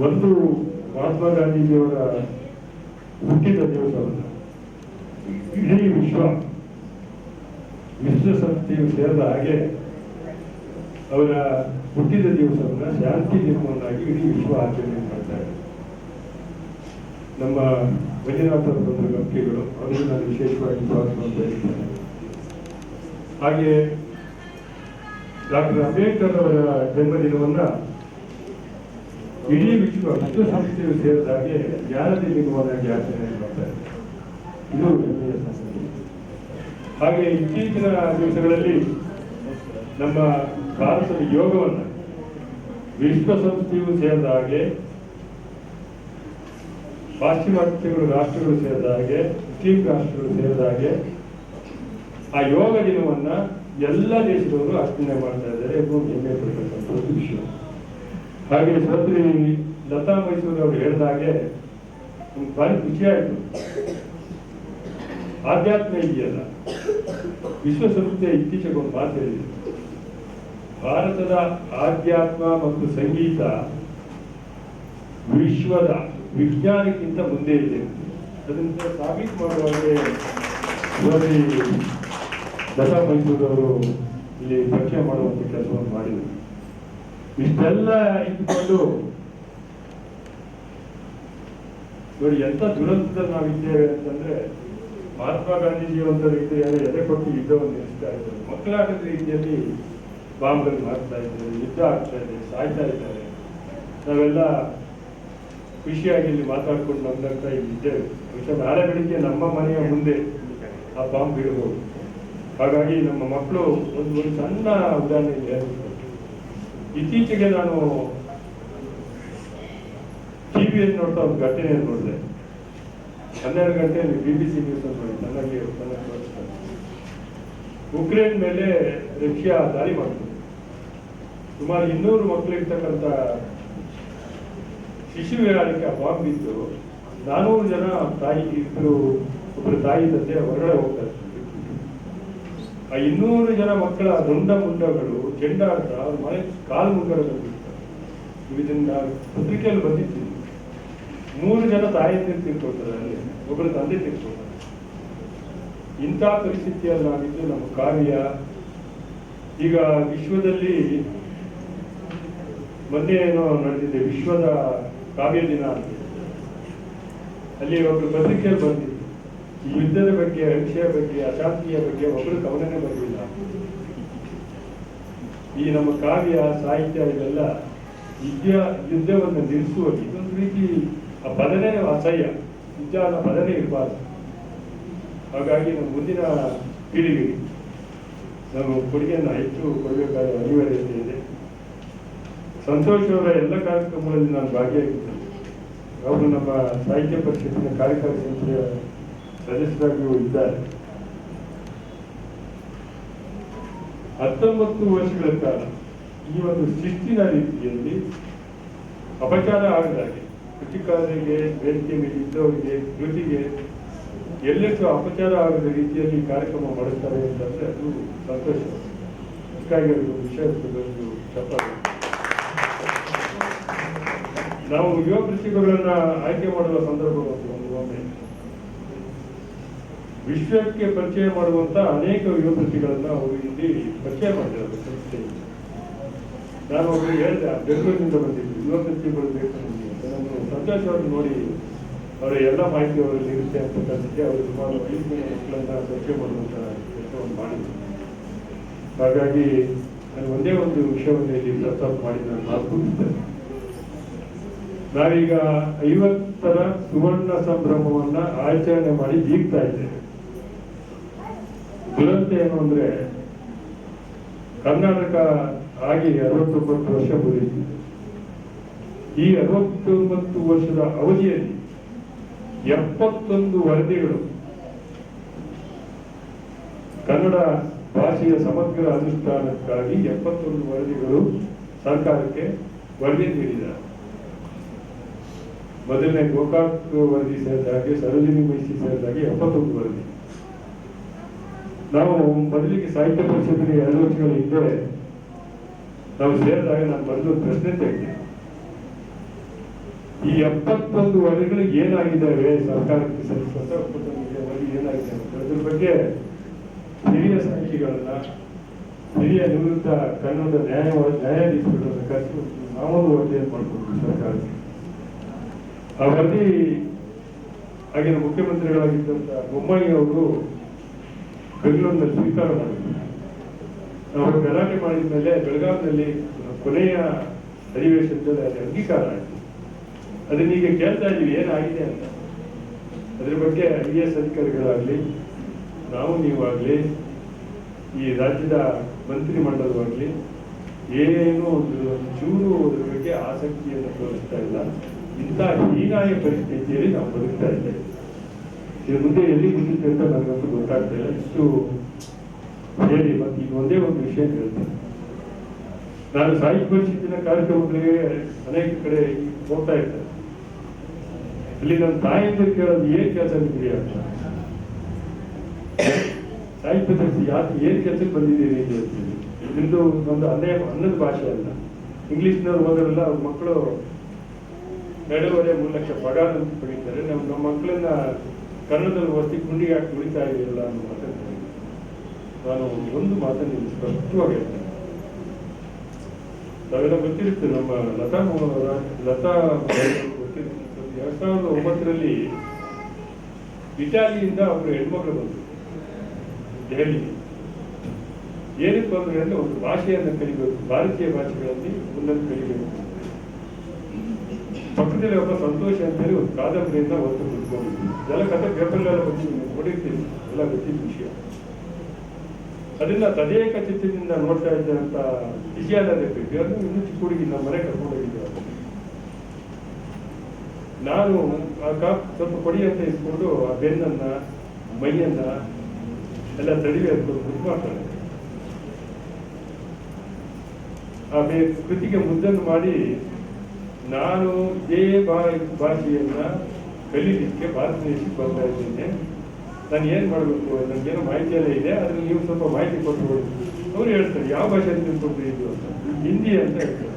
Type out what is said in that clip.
ಒಂದು ಮಹಾತ್ಮ ಗಾಂಧೀಜಿಯವರ ಹುಟ್ಟಿದ ದಿವಸವನ್ನ ಇಡೀ ವಿಶ್ವ ವಿಶ್ವಸಂಸ್ಥೆಯು ಸೇರಿದ ಹಾಗೆ ಅವರ ಹುಟ್ಟಿದ ದಿವಸವನ್ನು ಶಾಂತಿ ದಿನವನ್ನಾಗಿ ಇಡೀ ವಿಶ್ವ ಆಚರಣೆ ಮಾಡ್ತಾರೆ ನಮ್ಮ ಮಂಜುನಾಥ ಬಂದ ವ್ಯಕ್ತಿಗಳು ಅವರಿಗೆ ನಾನು ವಿಶೇಷವಾಗಿ ಸ್ವಾಗತ ಹಾಗೆ ಡಾಕ್ಟರ್ ಅಂಬೇಡ್ಕರ್ ಅವರ ಜನ್ಮದಿನವನ್ನ ಇಡೀ ವಿಶ್ವ ವಿಶ್ವಸಂಸ್ಥೆಯು ಸೇರಿದ ಹಾಗೆ ಜ್ಞಾನದ ದಿನವನ್ನಾಗಿ ಆಚರಣೆ ಮಾಡ್ತಾರೆ ಇದು ಸಂಗತಿ ಹಾಗೆ ಇತ್ತೀಚಿನ ದಿವಸಗಳಲ್ಲಿ ನಮ್ಮ ಭಾರತದ ಯೋಗವನ್ನು ವಿಶ್ವಸಂಸ್ಥೆಯು ಸೇರಿದ ಹಾಗೆ ಪಾಶ್ಚಿಮಾತ್ಯಗಳು ರಾಷ್ಟ್ರಗಳು ಸೇರಿದ ಹಾಗೆ ಮುಸ್ಲಿಂ ರಾಷ್ಟ್ರಗಳು ಸೇರಿದ ಹಾಗೆ ಆ ಯೋಗ ದಿನವನ್ನ ಎಲ್ಲ ದೇಶದವರು ಆಚರಣೆ ಮಾಡ್ತಾ ಇದ್ದಾರೆ ಹೆಮ್ಮೆ ಪಡತಕ್ಕಂಥ ವಿಷಯ ಹಾಗೆ ಸೋದರಿ ಲತಾ ಮೈಸೂರು ಅವರು ಹೇಳಿದ ಹಾಗೆ ನಮ್ಗೆ ಭಾರಿ ಖುಷಿ ಆಯ್ತು. ಆಧ್ಯಾತ್ಮ ಇದೆಯಲ್ಲ ವಿಶ್ವಸಂಸ್ಥೆ ಇತ್ತೀಚೆಗೆ ಒಂದು ಮಾತು ಹೇಳಿದೆ ಭಾರತದ ಆಧ್ಯಾತ್ಮ ಮತ್ತು ಸಂಗೀತ ವಿಶ್ವದ ವಿಜ್ಞಾನಕ್ಕಿಂತ ಮುಂದೆ ಇದೆ. ಅದರಿಂದ ಸಾಬೀತು ಮಾಡುವಾಗೆ ಲತಾ ಮೈಸೂರು ಅವರು ಇಲ್ಲಿ ಪರಿಚಯ ಮಾಡುವಂತ ಕೆಲಸವನ್ನು ಮಾಡಿದರು. ಇಷ್ಟೆಲ್ಲ ಇದ್ದುಕೊಂಡು ನೋಡಿ ಎಂತ ದುರಂತದಲ್ಲಿ ನಾವಿದ್ದೇವೆ ಅಂತಂದ್ರೆ, ಮಹಾತ್ಮ ಗಾಂಧೀಜಿಯವಂತ ರೀತಿಯಲ್ಲಿ ಎದೆ ಕೊಟ್ಟು ಯುದ್ಧವನ್ನು ನಿಲ್ಲಿಸ್ತಾ ಇದ್ದಾರೆ. ಮಕ್ಕಳಾಟದ ರೀತಿಯಲ್ಲಿ ಬಾಂಬ್ಗಳನ್ನು ಮಾಡ್ತಾ ಇದ್ದಾರೆ, ಯುದ್ಧ ಆಗ್ತಾ ಇದೆ, ಸಾಯ್ತಾ ಇದ್ದಾರೆ. ನಾವೆಲ್ಲ ಖುಷಿಯಾಗಿ ಇಲ್ಲಿ ಮಾತಾಡ್ಕೊಂಡು ಬಂದಂತ ಇಲ್ಲಿ ಇದ್ದೇವೆ. ನಾಳೆ ಬೆಳಿಗ್ಗೆ ನಮ್ಮ ಮನೆಯ ಮುಂದೆ ಆ ಬಾಂಬ್ ಬೀಳ್ಬೋದು ಹಾಗಾಗಿ ನಮ್ಮ ಮಕ್ಕಳು ಒಂದು ಒಂದು ಸಣ್ಣ ಉದಾಹರಣೆ ಇದೆ ಇತ್ತೀಚೆಗೆ ನಾನು ಟಿ ವಿಯಲ್ಲಿ ನೋಡ್ತಾ ಒಂದು ಘಟನೆ ನೋಡಿದೆ. ಹನ್ನೆರಡು ಗಂಟೆಯಲ್ಲಿ ಬಿ ಬಿ ಸಿ ನ್ಯೂಸ್ ನೋಡಿ ಚೆನ್ನಾಗಿ ಉಕ್ರೇನ್ ಮೇಲೆ ರಷ್ಯಾ ದಾಳಿ ಮಾಡ್ತದೆ ಸುಮಾರು ಇನ್ನೂರು ಮಕ್ಕಳಿರ್ತಕ್ಕಂಥ ಶಿಶು ಆ ಬಾಂಬ್ ಬಿದ್ದು ನಾನೂರು ಜನ ತಾಯಿ ಇಬ್ಬರು ಒಬ್ಬರು ತಾಯಿ ತಂದೆ ಹೊರಗಡೆ ಹೋಗ್ತಾರೆ ಆ ಇನ್ನೂರು ಜನ ಮಕ್ಕಳ ರುಂಡ ಮುಂಡಗಳು ಚೆಂಡಾಡ್ತಾ ಮನೆ ಕಾಲು ಮುಂಡಗಳು ಇದನ್ನ ಪತ್ರಿಕೆಯಲ್ಲಿ ಬಂದಿತ್ತು ಮೂರು ಜನ ತಾಯಿ ತಿಳ್ಕೊಳ್ತಾರೆ ಅಲ್ಲಿ ಒಬ್ಬರು ತಂದೆ ತಿಳ್ಕೊಳ್ತಾರೆ ಇಂಥ ಪರಿಸ್ಥಿತಿಯಲ್ಲಿ ನಾವಿದ್ದು ನಮ್ಮ ಕಾರ್ಯ ಈಗ ವಿಶ್ವದಲ್ಲಿ ಮೊನ್ನೆ ಏನೋ ನಡೆದಿದೆ, ವಿಶ್ವದ ಕಾವ್ಯ ದಿನ ಅಂತ. ಅಲ್ಲಿ ಒಬ್ರು ಪತ್ರಿಕೆಯಲ್ಲಿ ಈ ಯುದ್ಧದ ಬಗ್ಗೆ ವಿಷಯ ಬಗ್ಗೆ, ಅಶಾಂತಿಯ ಬಗ್ಗೆ ಒಬ್ಬರು ಕವನನೆ ಬರಲಿಲ್ಲ ಈ ನಮ್ಮ ಕಾವ್ಯ, ಸಾಹಿತ್ಯ ಇದೆಲ್ಲ ಯುದ್ಧ ಯುದ್ಧವನ್ನು ನಿಲ್ಲಿಸುವ ಇದೊಂದು ರೀತಿ ಆ ಬದನೆ ಅಸಹ್ಯ. ಯುದ್ಧ ಅನ್ನೋ ಪದನೇ ಇರಬಾರ್ದು. ಹಾಗಾಗಿ ನಮ್ಮ ಮುಂದಿನ ಪೀಳಿಗೆ ನಾವು ಕೊಡುಗೆಯನ್ನು ಹೆಚ್ಚು ಕೊಡಬೇಕಾದ ಅನಿವಾರ್ಯತೆ ಇದೆ. ಸಂತೋಷ್ ಅವರ ಎಲ್ಲ ಕಾರ್ಯಕ್ರಮಗಳಲ್ಲಿ ನಾನು ಭಾಗಿಯಾಗಿದ್ದೇನೆ. ಅವರು ನಮ್ಮ ಸಾಹಿತ್ಯ ಪರಿಷತ್ತಿನ ಕಾರ್ಯಕಾರಿ ಸಮಿತಿಯ ಸದಸ್ಯರಾಗಿಯೂ ಇದ್ದಾರೆ ಹತ್ತೊಂಬತ್ತು ವರ್ಷಗಳ ಕಾಲ ಈ ಒಂದು ಶಿಸ್ತಿನ ರೀತಿಯಲ್ಲಿ ಅಪಚಾರ ಆಗದಾಗೆ ಕೃಷಿಕಾರರಿಗೆ ವೇದಿಕೆ ಮೇಲೆ ಇದ್ದವರಿಗೆ ಕೃತಿಗೆ ಎಲ್ಲೆಷ್ಟು ಅಪಚಾರ ಆಗದ ರೀತಿಯಲ್ಲಿ ಕಾರ್ಯಕ್ರಮ ಮಾಡುತ್ತಾರೆ ಅಂತಂದ್ರೆ ಅದು ಸಂತೋಷ. ಅದಕ್ಕಾಗಿ ವಿಷಯ ನಾವು ಯುವ ಕೃಷಿಕರನ್ನ ಆಯ್ಕೆ ಮಾಡುವ ಸಂದರ್ಭ ಒಂದು ಒಮ್ಮೆ. ವಿಶ್ವಕ್ಕೆ ಪರಿಚಯ ಮಾಡುವಂತ ಅನೇಕ ಯುವ ಅವರು ಇಲ್ಲಿ ಪರಿಚಯ ಮಾಡಿದ್ದಾರೆ. ಸಂಸ್ಥೆಯಲ್ಲಿ ನಾನು ಅವರು ಹೇಳಿದೆ ಬೆಂಗಳೂರಿನಿಂದ ಬಂದಿದ್ದು ಯುವಕತಿಗಳು ಬೇಕು ನಮಗೆ ಅಂತ. ನಾನು ಸಂತೋಷ್ ಅವ್ರನ್ನ ನೋಡಿ ಅವರ ಎಲ್ಲ ಮಾಹಿತಿ ಅವರಲ್ಲಿ ಇರುತ್ತೆ ಅಂತ ಕಲಿಸಿದ್ದೆ ಅವರು ಸುಮಾರು ಐದು ಮಕ್ಕಳನ್ನ ಪರಿಚಯ ಮಾಡುವಂತ ಕೆಲಸವನ್ನು ಮಾಡಿದ್ರು. ಹಾಗಾಗಿ ನಾನು ಒಂದೇ ಒಂದು ವಿಷಯವನ್ನು ಇಲ್ಲಿ ಪ್ರಸ್ತಾಪ ಮಾಡಿ ನಾನು ಮಾತುಕೊಂಡಿದ್ದೇನೆ ನಾವೀಗ ಐವತ್ತರ ಸುವರ್ಣ ಸಂಭ್ರಮವನ್ನ ಆಚರಣೆ ಮಾಡಿ ಬೀಗ್ತಾ ಇದ್ದೇವೆ. ದುರಂತ ಏನು ಅಂದ್ರೆ ಕರ್ನಾಟಕ ಆಗಿ ಅರವತ್ತೊಂಬತ್ತು ವರ್ಷ ಪೂರೈಸಿದೆ ಈ ಅರವತ್ತೊಂಬತ್ತು ವರ್ಷದ ಅವಧಿಯಲ್ಲಿ ಎಪ್ಪತ್ತೊಂದು ವರದಿಗಳು ಕನ್ನಡ ಭಾಷೆಯ ಸಮಗ್ರ ಅನುಷ್ಠಾನಕ್ಕಾಗಿ ಎಪ್ಪತ್ತೊಂದು ವರದಿಗಳು ಸರ್ಕಾರಕ್ಕೆ ವರದಿ ನೀಡಿದ ಮೊದಲನೇ ಗೋಕಾಕ್ ವರದಿ ಸೇರಿದಾಗೆ ಸರೋಜಿನಿ ಮೈಸಿ ಎಪ್ಪತ್ತೊಂದು ವರದಿ. ನಾವು ಮೊದಲಿಗೆ ಸಾಹಿತ್ಯ ಪರಿಷತ್ತಿನ ಎರಡು ವರ್ಷಗಳ ಹಿಂದೆ ನಾವು ಸೇರಿದಾಗ ನಾನು ಮೊದಲು ಪ್ರಶ್ನೆ ತೆಗೆದೆ ಈ ಎಪ್ಪತ್ತೊಂದು ವರದಿಗಳು ಏನಾಗಿದ್ದಾವೆ ಸರ್ಕಾರಕ್ಕೆ ಸಲ್ಲಿಸುವಂತ ಎಪ್ಪತ್ತೊಂದು ವರದಿ ಏನಾಗಿದೆ ಅಂತ ಅದ್ರ ಬಗ್ಗೆ ಹಿರಿಯ ಸಾಕ್ಷಿಗಳನ್ನ ಹಿರಿಯ ನಿವೃತ್ತ ಕನ್ನಡ ನ್ಯಾಯ ನ್ಯಾಯಾಧೀಶರುಗಳನ್ನ ಕರೆಸಿ ನಾವೊಂದು ವರದಿಯನ್ನು ಮಾಡ್ಕೊಡ್ತೀವಿ ಸರ್ಕಾರಕ್ಕೆ ಆ ಆಗಿನ ಮುಖ್ಯಮಂತ್ರಿಗಳಾಗಿದ್ದಂತ ಬೊಮ್ಮಾಯಿ ಅವರು ಬೆಂಗಳೂರಿನಲ್ಲಿ ಸ್ವೀಕಾರ ಮಾಡಿದ್ರು. ಅವರು ಗಲಾಟೆ ಮಾಡಿದ ಮೇಲೆ ಬೆಳಗಾವಿನಲ್ಲಿ ಕೊನೆಯ ಅಧಿವೇಶನದಲ್ಲಿ ಅಲ್ಲಿ ಅಂಗೀಕಾರ ಆಯಿತು. ಅದನ್ನೀಗ ಕೇಳ್ತಾ ಇದೀವಿ, ಏನಾಗಿದೆ ಅಂತ. ಅದ್ರ ಬಗ್ಗೆ ಐ ಎಸ್ ಅಧಿಕಾರಿಗಳಾಗ್ಲಿ, ನಾವು ನೀವಾಗಲಿ, ಈ ರಾಜ್ಯದ ಮಂತ್ರಿ ಮಂಡಲವಾಗಲಿ ಒಂದು ಚೂರು ಅದ್ರ ಬಗ್ಗೆ ಆಸಕ್ತಿಯನ್ನು ತೋರಿಸ್ತಾ ಇಲ್ಲ. ಇಂಥ ಹೀನಾಯ ಪರಿಸ್ಥಿತಿಯಲ್ಲಿ ನಾವು ಬದುಕ್ತಾ ಇದ್ದೇವೆ. ಇದು ಮುಂದೆ ಎಲ್ಲಿ ಮುಗಿಯುತ್ತೆ ಅಂತ ನನಗಂತೂ ಗೊತ್ತಾಗ್ತಾ ಇಲ್ಲ. ಇಷ್ಟು ಹೇಳಿ, ಮತ್ತೆ ಈಗ ಒಂದೇ ಒಂದು ವಿಷಯ ಹೇಳ್ತೇನೆ. ನಾನು ಸಾಹಿತ್ಯ ಪರಿಷತ್ತಿನ ಕಾರ್ಯಕ್ರಮಗಳಿಗೆ ಅನೇಕ ಕಡೆ ಹೋಗ್ತಾ ಇದ್ದೆ ಅಲ್ಲಿ ನನ್ನ ತಾಯಿಯಿಂದ ಕೇಳೋದು ಏನ್ ಕೆಲಸ ನಿಮ್ಗೆ ಅಂತ. ಸಾಹಿತ್ಯ ಪರಿಸ್ಥಿತಿ ಯಾಕೆ ಏನ್ ಕೆಲಸಕ್ಕೆ ಬಂದಿದ್ದೀರಿ ಅಂತ ಹೇಳ್ತೀನಿ. ನಿಮ್ದು ಒಂದು ಅನ್ಯ, ಅನ್ನದ ಭಾಷೆ ಅಲ್ಲ. ಇಂಗ್ಲಿಷ್ನವ್ರು ಹೋದ್ರಲ್ಲ ಅವ್ರ ಮಕ್ಕಳು ಎರಡೂವರೆ ಮೂರು ಲಕ್ಷ ಪಗಾರ ಅಂತ ಪಡೀತಾರೆ. ನಮ್ಮ ನಮ್ಮ ಮಕ್ಕಳನ್ನ ಕನ್ನಡದಲ್ಲಿ ವಸ್ತಿ ಗುಂಡಿ ಯಾಕೆ ಉಳಿತಾ ಇದೆಯಲ್ಲ ಅನ್ನೋ ಮಾತನ್ನು. ನಾನು ಒಂದು ಮಾತನ್ನು ಸ್ಪಷ್ಟವಾಗಿ ಹೇಳ್ತೇನೆ. ತಾವೆಲ್ಲ ಗೊತ್ತಿರುತ್ತೆ ನಮ್ಮ ಲತಾ ಅವರ ಲತಾ ಗೊತ್ತಿರುತ್ತೆ. ಎರಡ್ ಸಾವಿರದ ಒಂಬತ್ತರಲ್ಲಿ ಇಟಾಲಿಯಿಂದ ಅವರು ಹೆಣ್ಮಕ್ಳು ಬಂದರು ದೆಹಲಿ ಏನಕ್ಕೆ ಬಂದರೆ ಅಂದ್ರೆ ಒಂದು ಭಾಷೆಯನ್ನು ಕಲಿಬೇಕು, ಭಾರತೀಯ ಭಾಷೆಗಳಲ್ಲಿ ಉನ್ನತ ಕಲಿಬೇಕು. ಪಕ್ಕದಲ್ಲಿ ಒಬ್ಬ ಸಂತೋಷ ಅಂತೇಳಿ ಒಂದು ಕಾದಂಬರಿಯಿಂದ ಒಂದು ಕುತ್ಕೊಂಡಿದ್ವಿ ಇದೆಲ್ಲ ಕಥೆ ಪೇಪರ್ಲೆಲ್ಲ ಬಂದಿದ್ದೀನಿ ನೋಡಿರ್ತೀನಿ ಎಲ್ಲ ಗೊತ್ತಿದ್ದ ವಿಷಯ ಅದನ್ನ ತದೇಕ ಚಿತ್ತದಿಂದ ನೋಡ್ತಾ ಇದ್ದಂತ ವಿಜಯಾನಂದ ರೆಪಿಟಿ ಅದು ಇನ್ನೂ ಚಿಕ್ಕ ಹುಡುಗಿ ನಮ್ಮ ಮನೆ ಕರ್ಕೊಂಡೋಗಿದ್ದೆ ನಾನು ಆ ಕಾಪ್ ಸ್ವಲ್ಪ ಕೊಡಿ ಅಂತ ಇಸ್ಕೊಂಡು ಆ ಬೆನ್ನನ್ನ, ಮೈಯನ್ನ ಎಲ್ಲ ತಡಿವೆ ಅಂತ ಮಾಡ್ತಾರೆ ಆ ಕೃತಿಗೆ ಮುದ್ದನ್ನು ಮಾಡಿ ನಾನು ಇದೇ ಭಾ- ಭಾಷೆಯನ್ನ ಕಲೀಲಿಕ್ಕೆ ಭಾರತ ದೇಶಕ್ಕೆ ಬರ್ತಾ ಇದ್ದೇನೆ ನಾನು ಏನ್ ಮಾಡಬೇಕು? ನನಗೇನೋ ಮಾಹಿತಿ ಎಲ್ಲ ಇದೆ ಅದ್ರಲ್ಲಿ ನೀವು ಸ್ವಲ್ಪ ಮಾಹಿತಿ ಕೊಟ್ಟು ಅವ್ರು ಹೇಳ್ತಾರೆ, ಯಾವ ಭಾಷೆ ತಿಳ್ಕೊಂಡಿದ್ದು ಅಂತ. ಹಿಂದಿ ಅಂತ ಹೇಳ್ತಾರೆ.